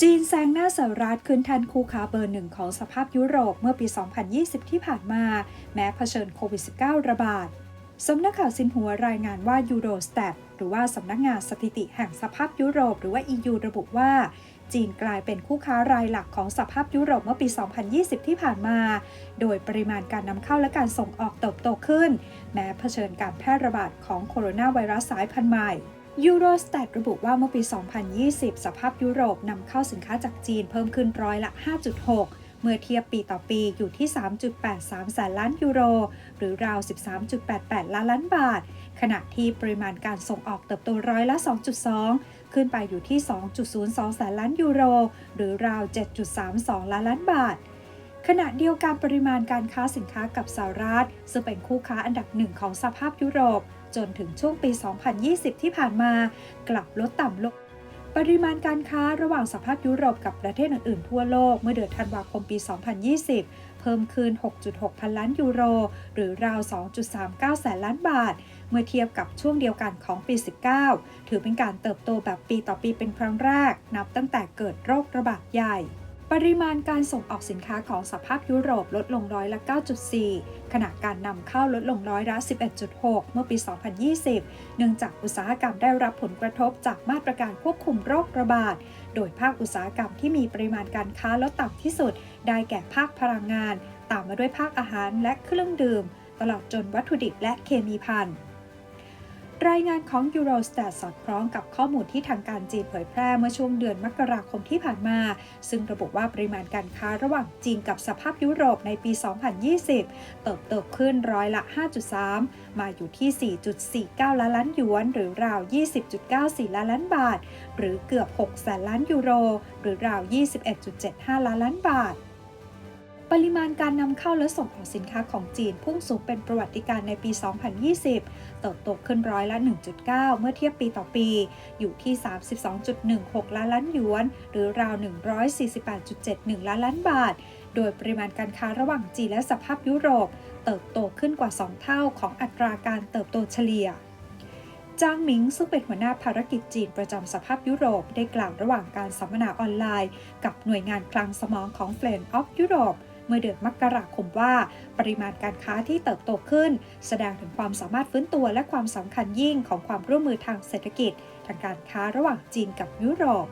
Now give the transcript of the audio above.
จีนแซงหน้าสหรัฐขึ้นแทนคู่ค้าเบอร์หนึ่งของสภาพยุโรปเมื่อปี 2020 ที่ผ่านมา แม้เผชิญโควิด -19 ระบาด สำนักข่าวซินหัวรายงานว่า Eurostat หรือว่าสำนักงานสถิติแห่งสภาพยุโรป หรือว่า EU ระบุว่า จีนกลายเป็นคู่ค้ารายหลักของสภาพยุโรปเมื่อปี 2020 ที่ผ่านมา โดยปริมาณการนำเข้าและการส่งออกเติบโตขึ้น แม้เผชิญการแพร่ระบาดของโคโรนาไวรัสสายพันธุ์ใหม่ ยูโรส t ต t ระบุว่าเมื่อปี 2020 สภาพยุโรปนำเข้าสินค้าจากจีนเพิ่มขึ้นร้อยละ 5.6 เมื่อเทียบปีต่อปีอยู่ที่ 3.83 แสนล้านยูโร หรือราว 13.88 ล้านล้านบาท ขณะที่ปริมาณการส่งออกเติบโตร้อยละ 2.2 ขึ้นไปอยู่ที่ 2.02 แสนล้านยูโร หรือราว 7.32 ล้านล้านบาทขณะเดียวกันปริมาณการค้าสินค้ากับสหรัฐซึ่งเป็นคู่ค้าอันดับหนึ่งของสภาพยุโรป จนถึงช่วงปี 2020 ที่ผ่านมากลับลดต่ำลงปริมาณการค้าระหว่างสภาพยุโรปกับประเทศอื่นๆทั่วโลกเมื่อเดือนธันวาคมปี 2020 เพิ่มขึ้น 6.6 พันล้านยูโร หรือราว 2.39 แสนล้านบาท เมื่อเทียบกับช่วงเดียวกันของปี 19 ถือเป็นการเติบโตแบบปีต่อปีเป็นครั้งแรก นับตั้งแต่เกิดโรคระบาดใหญ่ ปริมาณการส่งออกสินค้าของสภาพยุโรปลดลงร้อยละ 9.4 ขณะการนำเข้าลดลงร้อยละ 11.6 เมื่อปี 2020 เนื่องจากอุตสาหกรรมได้รับผลกระทบจากมาตรการควบคุมโรคระบาด โดยภาคอุตสาหกรรมที่มีปริมาณการค้าลดต่ำที่สุด ได้แก่ภาคพลังงาน ตามมาด้วยภาคอาหารและเครื่องดื่ม ตลอดจนวัตถุดิบและเคมีภัณฑ์ รายงานของ Eurostat สอดคล้องกับข้อมูลที่ทางการจีนเผยแพร่เมื่อช่วงเดือนมกราคมที่ผ่านมา ซึ่งระบุว่าปริมาณการค้าระหว่างจีนกับสภาพยุโรปในปี 2020 เติบโตขึ้นร้อยละ 5.3 มาอยู่ที่ 4.49 ล้านล้านหยวน หรือราว 20.94 ล้านล้านบาทหรือเกือบ 6 แสนล้านยูโร หรือราว 21.75 ล้านล้านบาท ปริมาณการนำเข้าและส่งออกสินค้าของจีนพุ่งสูงเป็นประวัติการในปี 2020 เติบโตขึ้นร้อยละ 1.9 เมื่อเทียบปีต่อปี อยู่ที่ 32.16 ล้านล้านหยวน หรือราว 148.71 ล้านล้านบาท โดยปริมาณการค้าระหว่างจีนและสภาพยุโรป เติบโตขึ้นกว่า 2 เท่าของอัตราการเติบโตเฉลี่ยจางหมิงซึ่งเป็นหัวหน้าภารกิจจีนประจำสภาพยุโรปได้กล่าวระหว่างการสัมมนาออนไลน์ กับหน่วยงานคลังสมองของ f l a n of Europe เมื่อเดือนมกราคมว่า ปริมาณการค้าที่เติบโตขึ้น แสดงถึงความสามารถฟื้นตัวและความสำคัญยิ่งของความร่วมมือทางเศรษฐกิจ ทางการค้าระหว่างจีนกับยุโรป